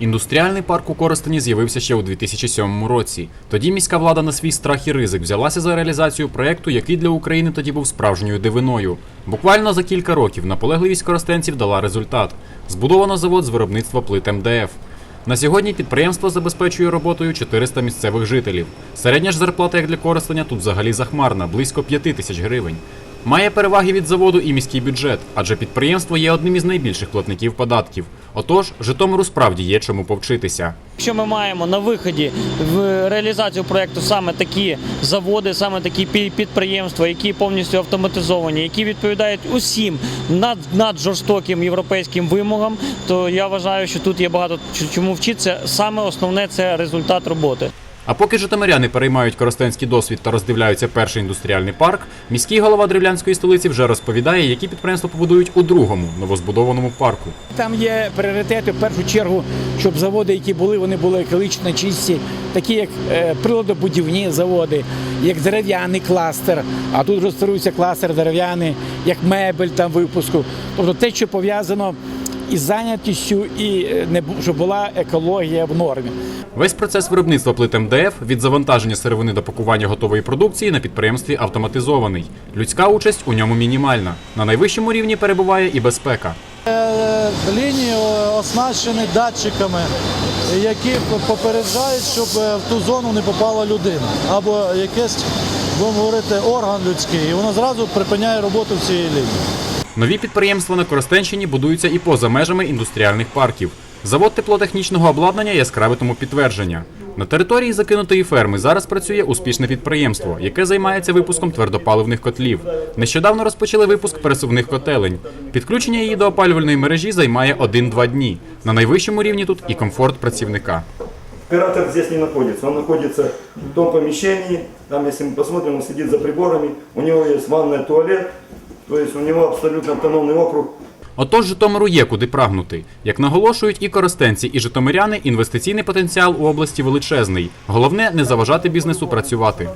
Індустріальний парк у Коростені з'явився ще у 2007 році. Тоді міська влада на свій страх і ризик взялася за реалізацію проекту, який для України тоді був справжньою дивиною. Буквально за кілька років наполегливість коростенців дала результат. Збудовано завод з виробництва плит МДФ. На сьогодні підприємство забезпечує роботою 400 місцевих жителів. Середня ж зарплата як для Коростеня тут взагалі захмарна, близько 5 тисяч гривень. Має переваги від заводу і міський бюджет, адже підприємство є одним із найбільших платників податків. Отож, Житомиру справді є чому повчитися. Якщо ми маємо на виході в реалізацію проекту саме такі заводи, саме такі пі- підприємства, які повністю автоматизовані, які відповідають усім над, над жорстоким європейським вимогам, то я вважаю, що тут є багато чому вчитися. Саме основне це результат роботи. А поки житомиряни переймають коростенський досвід та роздивляються перший індустріальний парк, міський голова древлянської столиці вже розповідає, які підприємства побудують у другому новозбудованому парку. Там є пріоритети в першу чергу, щоб заводи, які були, вони були екологічно чисті, такі як е, приладобудівні заводи, як дерев'яний кластер. А тут розтворюється кластер дерев'яний, як мебель там випуску. Тобто те, що пов'язано із зайнятістю, і е, не щоб була екологія в нормі. Весь процес виробництва плит МДФ від завантаження сировини до пакування готової продукції на підприємстві автоматизований. Людська участь у ньому мінімальна. На найвищому рівні перебуває і безпека. Е, Лінії оснащені датчиками, які попереджають, щоб е, в ту зону не попала людина або якийсь, будемо говорити, орган людський, і воно зразу припиняє роботу цієї лінії. Нові підприємства на Коростенщині будуються і поза межами індустріальних парків. Завод теплотехнічного обладнання яскраве тому підтвердження. На території закинутої ферми зараз працює успішне підприємство, яке займається випуском твердопаливних котлів. Нещодавно розпочали випуск пересувних котелень. Підключення її до опалювальної мережі займає 1-2 дні. На найвищому рівні тут і комфорт працівника. Оператор здесь не находится, он находится в том помещении, там, если мы посмотрим, он за приборами, у него есть ванная, туалет, то есть у него абсолютно автономный округ, Отож, Житомиру є куди прагнути. Як наголошують і користенці, і житомиряни, інвестиційний потенціал у області величезний. Головне не заважати бізнесу працювати.